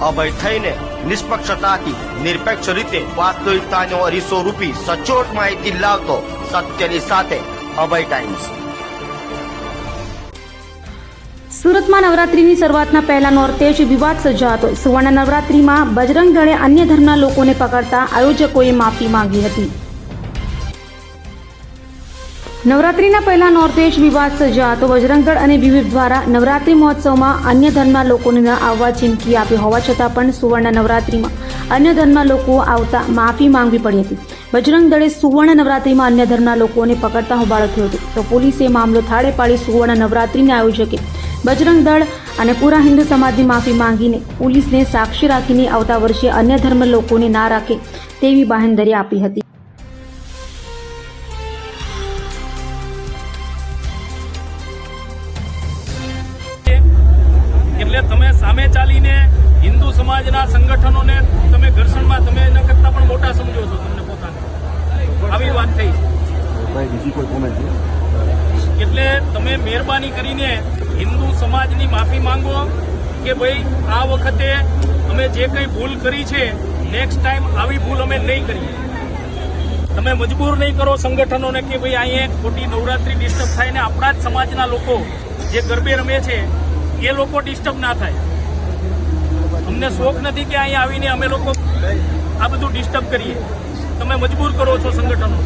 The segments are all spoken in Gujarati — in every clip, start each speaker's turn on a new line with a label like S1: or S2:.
S1: અભય થઈને નિષ્પક્ષતાથી, નિરપેક્ષ રીતે વાસ્તવિકતાનો અરીસો રૂપી સચોટ માહિતી લાવતો સત્યની સાથે અભય ટાઈમ્સ.
S2: સુરતમાં નવરાત્રીની શરૂઆતના પહેલા નોરતે જ વિવાદ સર્જાયો હતો સુવર્ણ નવરાત્રીમાં બજરંગ દળે અન્ય ધર્મના લોકોને પકડતા આયોજકોએ માફી માંગી હતી. નવરાત્રીના પહેલા નોર્થ જ વિવાદ સર્જાયો હતો બજરંગ અને વિવિધ દ્વારા નવરાત્રી મહોત્સવમાં અન્ય ધર્મના લોકોને ન આવવા ચીમકી આપી, હોવા છતાં પણ સુવર્ણ નવરાત્રીમાં અન્ય ધર્મના લોકો આવતા માફી માંગવી પડી હતી. બજરંગ દળે સુવર્ણ નવરાત્રીમાં અન્ય ધર્મના લોકોને પકડતા હોબાળો થયો હતો. તો પોલીસે મામલો થાળે પાડી સુવર્ણ નવરાત્રીને આયોજકે બજરંગ દળ અને પૂરા હિન્દુ સમાજની માફી માંગીને પોલીસને સાક્ષી રાખીને આવતા વર્ષે અન્ય ધર્મ લોકોને ના રાખે તેવી બાહેંધરી આપી હતી.
S3: એટલે તમે સામે ચાલીને હિન્દુ સમાજના સંગઠનોને તમે ઘર્ષણમાં તમે એના કરતા પણ મોટા સમજો છો તમને પોતાને. આવી વાત થઈ.
S4: બીજી કોઈ કોમેન્ટ
S3: એટલે તમે મહેરબાની કરીને હિન્દુ સમાજની માફી માંગો કે ભાઈ આ વખતે અમે જે કંઈ ભૂલ કરી છે નેક્સ્ટ ટાઈમ આવી ભૂલ અમે નહીં કરીએ. તમે મજબૂર નહીં કરો સંગઠનોને કે ભાઈ અહીંયા ખોટી નવરાત્રી ડિસ્ટર્બ થાય ને આપણા જ સમાજના લોકો જે ગરબે રમે છે એ લોકો ડિસ્ટર્બ ના થાય. અમને શોખ નથી કે અહીંયા આવીને અમે લોકો આ બધું ડિસ્ટર્બ કરીએ. તમે મજબૂર કરો છો સંગઠનો.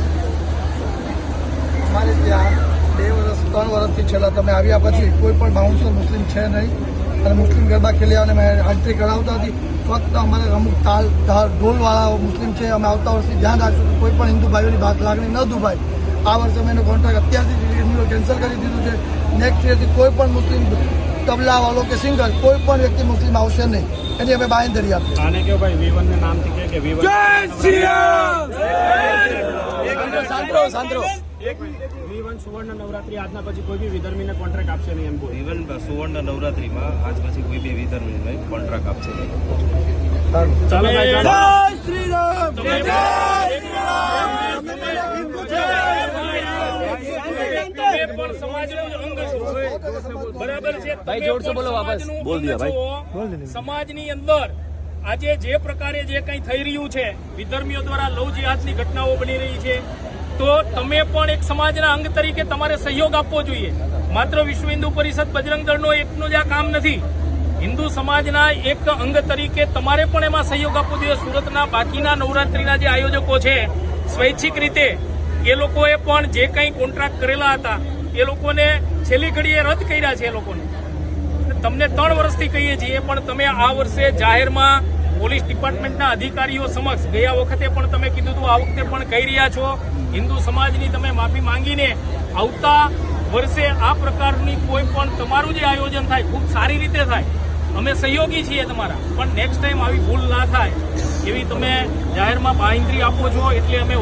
S5: અમારે ત્યાં બે વર્ષ, ત્રણ વર્ષથી છેલ્લા તમે આવ્યા પછી કોઈ પણ બાઉન્સર મુસ્લિમ છે નહીં. અને મુસ્લિમ ગરબા ખેલ્યા અને મેં એન્ટ્રી કરાવતા હતી. ફક્ત અમારે અમુક તાલ ઢાલ ઢોલવાળા મુસ્લિમ છે. અમે આવતા વર્ષથી ધ્યાન રાખશું કોઈ પણ હિન્દુ ભાઈઓની લાગણી ન દુભાય. આ વર્ષે અમે એનો કોન્ટ્રાક્ટ અત્યારથી કેન્સલ કરી દીધું છે. નેક્સ્ટ યરથી કોઈ પણ મુસ્લિમ તબલાવાળો કે સિંગર કોઈ પણ વ્યક્તિ મુસ્લિમ આવશે નહીં. એની અમે બાંયધરી આપીએ.
S3: આને કેવો ભાઈ વીવન ને નામથી કે કે વીવન વીવન સુવર્ણ નવરાત્રી આજના પછી કોઈ બી વિધર્મીને કોન્ટ્રાક્ટ આપશે નહીં એમ બોલ.
S4: ઇવન સુવર્ણ નવરાત્રીમાં આજ પછી કોઈ બી વિધર્મી કોન્ટ્રાક્ટ આપશે નહીં.
S3: તમે પણ સમાજનો જ અંગ છો. બરાબર છે? ભાઈ જોરથી બોલો વાપસ.
S4: બોલ દિયા ભાઈ.
S3: સમાજની અંદર આજે જે પ્રકારે જે કંઈ થઈ રહ્યું છે વિધર્મીઓ દ્વારા લવ જિહાદની ઘટનાઓ બની રહી છે તો તમે પણ એક સમાજના અંગ તરીકે તમારે સહયોગ આપવો જોઈએ. માત્ર વિશ્વ હિન્દુ પરિષદ બજરંગ દળનો એકનું જ આ કામ નથી. હિન્દુ સમાજના એક અંગ તરીકે તમારે પણ એમાં સહયોગ આપવો જોઈએ. સુરતના બાકીના નવરાત્રીના જે આયોજકો છે સ્વૈચ્છિક રીતે એ લોકોએ પણ જે કંઈ કોન્ટ્રાક્ટ કરેલા હતા એ લોકોને છેલ્લી ઘડીએ રદ કર્યા છે એ લોકોને. તમને ત્રણ વર્ષથી કહીએ છીએ, પણ તમે આ વર્ષે જાહેરમાં પોલીસ ડિપાર્ટમેન્ટના અધિકારીઓ સમક્ષ ગયા વખતે પણ તમે કીધું હતું, આ વખતે પણ કહી રહ્યા છો, હિન્દુ સમાજની તમે માફી માંગીને આવતા વર્ષે આ પ્રકારની કોઈ પણ તમારું જે આયોજન થાય, ખૂબ સારી રીતે થાય. અમે સહયોગી છીએ તમારા, પણ નેક્સ્ટ ટાઈમ આવી ભૂલ ના થાય, એવી તમે જાહેરમાં બાહિંદ્રી આપો છો, એટલે અમે